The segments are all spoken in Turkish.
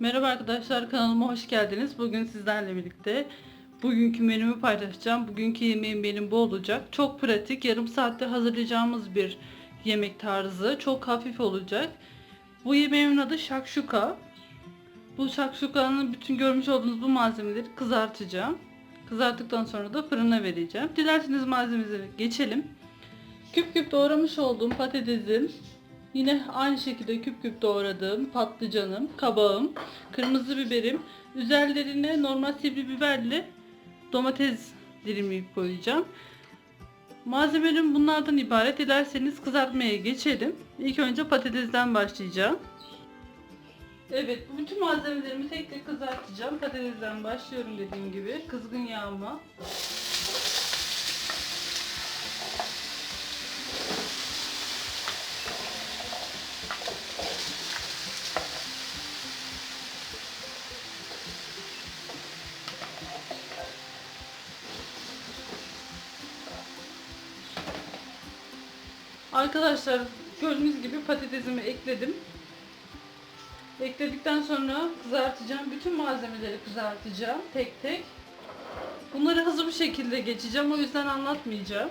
Merhaba arkadaşlar kanalıma hoş geldiniz. Bugün sizlerle birlikte bugünkü menümü paylaşacağım. Bugünkü yemeğim benim bu olacak. Çok pratik, yarım saatte hazırlayacağımız bir yemek tarzı. Çok hafif olacak. Bu yemeğimin adı şakşuka. Bu şakşukanın bütün görmüş olduğunuz bu malzemeleri kızartacağım. Kızarttıktan sonra da fırına vereceğim. Dilerseniz malzemeleri geçelim. Küp küp doğramış olduğum patatesim, Yine aynı şekilde küp küp doğradığım patlıcanım, kabağım, kırmızı biberim. Üzerlerine normal sivri biberle domates dilimleyip koyacağım. Malzemelerim bunlardan ibaret. Dilerseniz kızartmaya geçelim. İlk önce patatesden başlayacağım. Evet, bütün malzemelerimi tek tek kızartacağım. Patatesden başlıyorum dediğim gibi. Kızgın yağıma. Arkadaşlar gördüğünüz gibi patatesimi ekledim. Ekledikten sonra kızartacağım. Bütün malzemeleri kızartacağım tek tek. Bunları hızlı bir şekilde geçeceğim. O yüzden anlatmayacağım.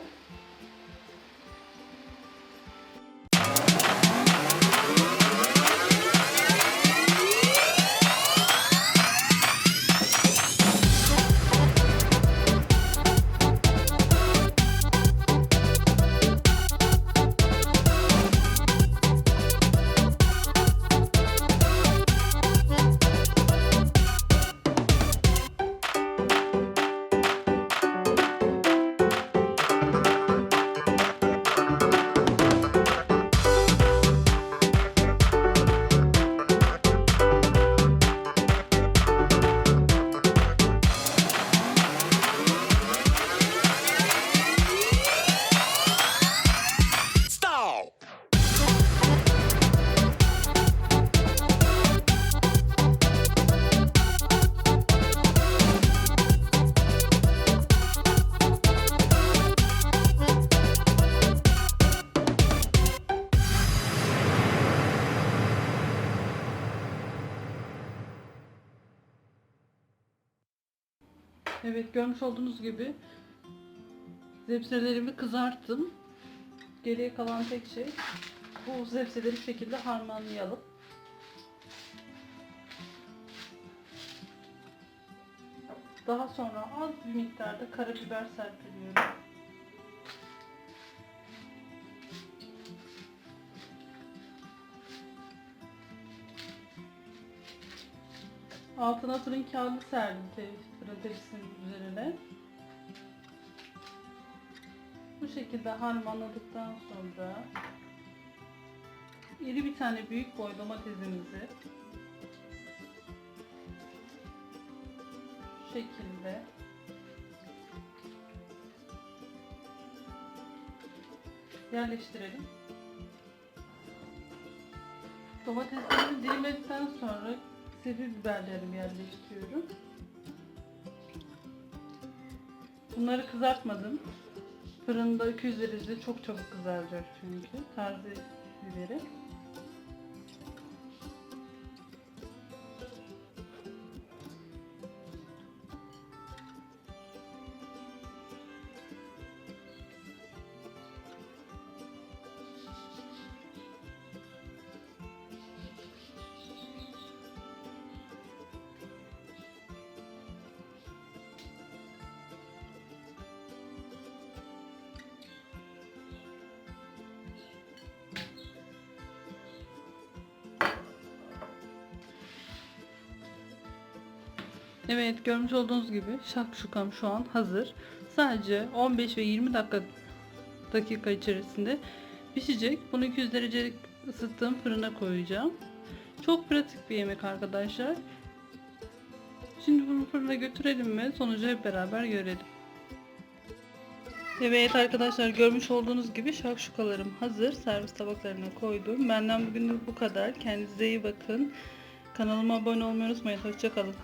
Evet görmüş olduğunuz gibi zepselerimi kızarttım. Geriye kalan tek şey bu zepseleri bir şekilde harmanlayalım. Daha sonra az bir miktarda karabiber serpiliyorum. Altına fırın kağıdı serdim fırın üzerine. Bu şekilde harmanladıktan sonra iri bir tane büyük boy domatesimizi şu şekilde yerleştirelim. Domateslerimi dilimledikten sonra sivri biberlerimi yerleştiriyorum. Bunları kızartmadım. Fırında 200 derecede çok çabuk kızaracak çünkü. Taze biberi. Evet görmüş olduğunuz gibi şakşukam şu an hazır. Sadece 15 ve 20 dakika dakika içerisinde pişecek. Bunu 200 derece ısıttığım fırına koyacağım. Çok pratik bir yemek arkadaşlar. Şimdi bunu fırına götürelim mi? Sonucu hep beraber görelim. Evet arkadaşlar görmüş olduğunuz gibi şakşukalarım hazır. Servis tabaklarına koydum. Benden bugünlük bu kadar. Kendinize iyi bakın. Kanalıma abone olmayı unutmayın. Hoşçakalın.